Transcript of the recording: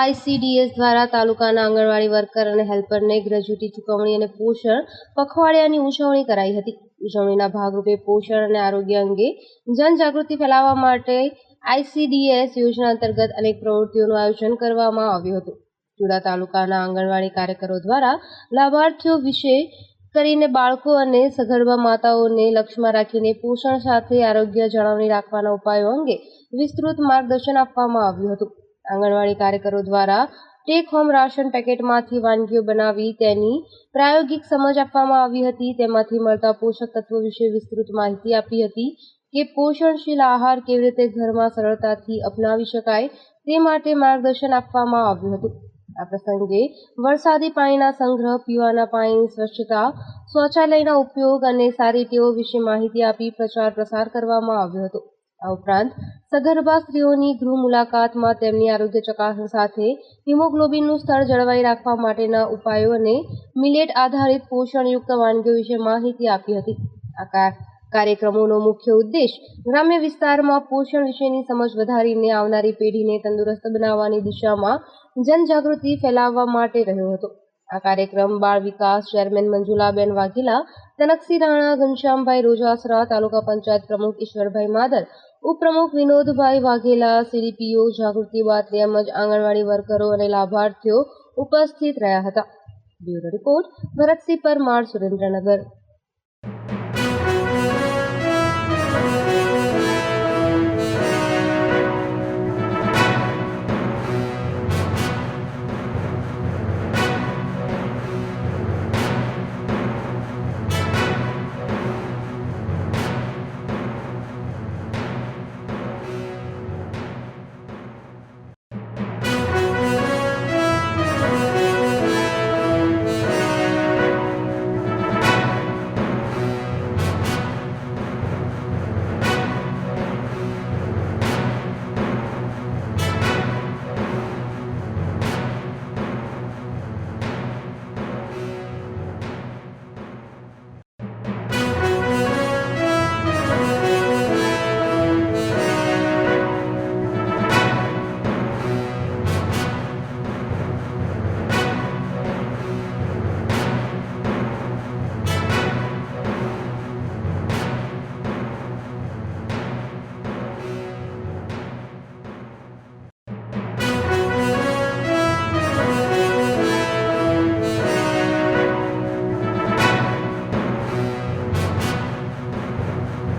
ICDS દ્વારા તાલુકાના આંગણવાડી worker અને હેલ્પરને ગ્રેજ્યુટી ચૂકવણી અને પોષણ પખવાડિયાની ઉજવણી કરાઈ હતી. ઉજવણીના ભાગરૂપે પોષણ અને આરોગ્ય અંગે જનજાગૃતિ ફેલાવવા માટે આઈસીડીએસ યોજના અંતર્ગત અનેક પ્રવૃત્તિઓનું આયોજન કરવામાં આવ્યું હતું. ચૂડા તાલુકાના આંગણવાડી કાર્યકરો દ્વારા લાભાર્થીઓ વિશે કરીને બાળકો અને સગર્ભા માતાઓને લક્ષ્યમાં રાખીને પોષણ સાથે આરોગ્ય જાળવણી રાખવાના ઉપાયો અંગે વિસ્તૃત માર્ગદર્શન આપવામાં આવ્યું હતું. આંગણવાડી કાર્યકરો દ્વારા ટેક હોમ રાશન પેકેટમાંથી વાનગીઓ બનાવી તેની પ્રાયોગિક સમજ આપવામાં આવી હતી. તેમાંથી મળતા પોષક તત્વો વિશે વિસ્તૃત માહિતી આપી હતી કે પોષણશીલ આહાર કેવી રીતે ઘરમાં સરળતાથી અપનાવી શકાય તે માટે માર્ગદર્શન આપવામાં આવ્યું હતું. આ પ્રસંગે વરસાદી પાણીના સંગ્રહ, પીવાના પાણીની સ્વચ્છતા, શૌચાલયના ઉપયોગ અને સારી ટેવો વિશે માહિતી આપી પ્રચાર પ્રસાર કરવામાં આવ્યો હતો. આ ઉપરાંત સગર્ભા સ્ત્રીઓની ગૃહ મુલાકાતમાં તેમની આરોગ્ય ચકાસણી સાથે હિમોગ્લોબિનનું સ્તર જળવાઈ રાખવા માટેના ઉપાયો અને મિલેટ આધારિત પોષણયુક્ત વાનગીઓ વિશે માહિતી આપી હતી. આ કાર્યક્રમોનો મુખ્ય ઉદ્દેશ ગ્રામ્ય વિસ્તારમાં પોષણ વિશેની સમજ વધારીને આવનારી પેઢીને તંદુરસ્ત બનાવવાની દિશામાં જનજાગૃતિ ફેલાવવા માટે રહ્યો હતો. આ કાર્યક્રમ બાળ વિકાસ ચેરમેન મંજુલાબેન વાઘેલા તનકસિંહ રાણા, ઘનશ્યામભાઈ રોજાસરા, તાલુકા પંચાયત પ્રમુખ ઈશ્વરભાઈ માદર, ઉપપ્રમુખ વિનોદભાઈ વાઘેલા, સીડીપીઓ જાગૃતિ બાદ તેમજ આંગણવાડી વર્કરો અને લાભાર્થીઓ ઉપસ્થિત રહ્યા હતા. Bureau report Bharatsinh Parmar, Surendranagar.